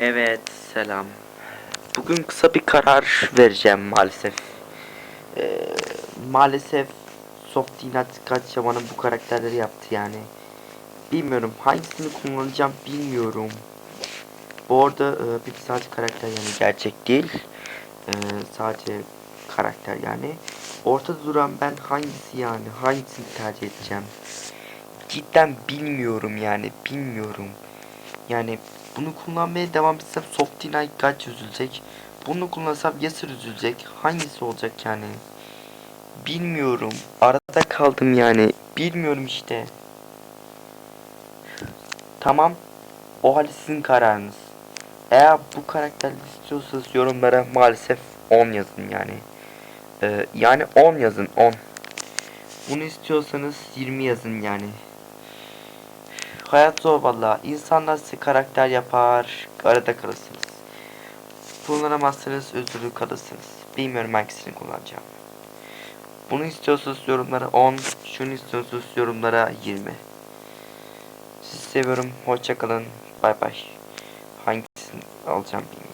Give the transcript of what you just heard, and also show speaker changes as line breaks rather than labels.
Evet, selam. Bugün kısa bir karar vereceğim maalesef. Ee, maalesef Soft Inat Kaçyaman'ın bu karakterleri yaptı yani. Bilmiyorum hangisini kullanacağım bilmiyorum. Bu arada e, bir sadece karakter yani gerçek değil. Ee, sadece karakter yani. Ortada duran ben hangisi yani hangisini tercih edeceğim. Cidden bilmiyorum yani bilmiyorum. Yani bunu kullanmaya devam etsem Softina kaç üzülecek. Bunu kullansam Yasir üzülecek. Hangisi olacak yani? Bilmiyorum. Arada kaldım yani. Bilmiyorum işte. Tamam. O halde sizin kararınız. Eğer bu karakteri istiyorsanız yorumlara maalesef 10 yazın yani. Ee, yani 10 yazın 10. Bunu istiyorsanız 20 yazın yani. Hayat zor valla. İnsanlar size karakter yapar. Arada kalırsınız. Kullanamazsınız özürlü kalırsınız. Bilmiyorum hangisini kullanacağım. Bunu istiyorsanız yorumlara 10. Şunu istiyorsanız yorumlara 20. Sizi seviyorum. Hoşçakalın. Bay bay. Hangisini alacağım bilmiyorum.